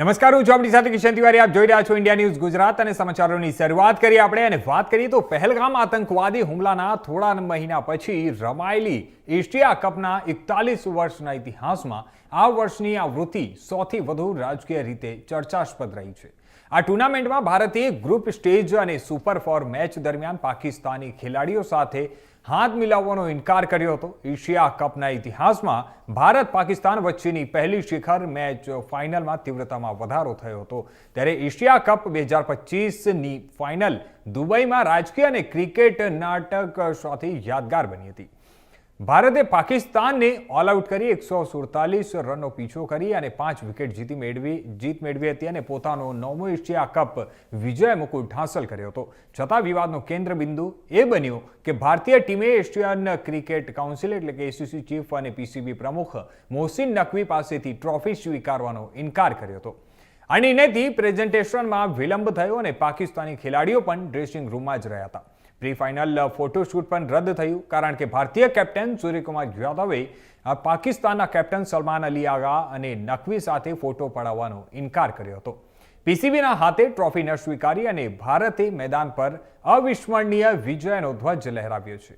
નમસ્કાર, હું છું આપણી સાથે કિશન તિવારી. આપ જોઈ રહ્યા છો ઇન્ડિયા ન્યૂઝ ગુજરાત અને સમાચારોની શરૂઆત કરીએ આપણે. અને વાત કરીએ તો પહેલગામ આતંકવાદી હુમલાના થોડા મહિના પછી રમાયેલી એશિયા કપના એકતાલીસ વર્ષના ઇતિહાસમાં આ વર્ષની આ વૃત્તિ સૌથી વધુ રાજકીય રીતે ચર્ચાસ્પદ રહી છે. આ ટુર્નામેન્ટમાં ભારતે ગ્રુપ સ્ટેજ અને સુપર ફોર મેચ દરમિયાન પાકિસ્તાની ખેલાડીઓ સાથે હાથ મિલાવવાનો ઇનકાર કર્યો હતો. એશિયા કપના ઇતિહાસમાં ભારત પાકિસ્તાન વચ્ચેની પહેલી શિખર મેચ ફાઇનલમાં તીવ્રતામાં વધારો થયો હતો. ત્યારે એશિયા કપ બે હજાર પચીસની ફાઇનલ દુબઈમાં રાજકીય અને ક્રિકેટ નાટક સાથે યાદગાર બની હતી. ભારતે પાકિસ્તાનને ઓલ આઉટ કરી, એકસો સુડતાલીસ રનનો પીછો કરી અને પાંચ વિકેટ જીતી મેળવી, જીત મેળવી હતી અને પોતાનો નવમો એશિયા કપ વિજય મુકુટ હાંસલ કર્યો હતો. છતાં વિવાદનો કેન્દ્ર બિંદુ એ બન્યું કે ભારતીય ટીમે એશિયન ક્રિકેટ કાઉન્સિલ એટલે કે એસીસી ચીફ અને પીસીબી પ્રમુખ મોહસિન નકવી પાસેથી ટ્રોફી સ્વીકારવાનો ઇનકાર કર્યો હતો. આ નિર્ણયથી પ્રેઝન્ટેશનમાં વિલંબ થયો અને પાકિસ્તાની ખેલાડીઓ પણ ડ્રેસિંગ રૂમમાં જ રહ્યા હતા. પ્રી ફાઇનલ ફોટોશૂટ પણ રદ થયું, કારણ કે ભારતીય કેપ્ટન સૂર્યકુમાર યાદવે પાકિસ્તાનના કેપ્ટન સલમાન અલી આગા અને નકવી સાથે ફોટો પડાવવાનો ઇનકાર કર્યો હતો. પીસીબીના હાથે ટ્રોફી ન સ્વીકારી અને ભારતે મેદાન પર અવિસ્મરણીય વિજયનો ધ્વજ લહેરાવ્યો છે.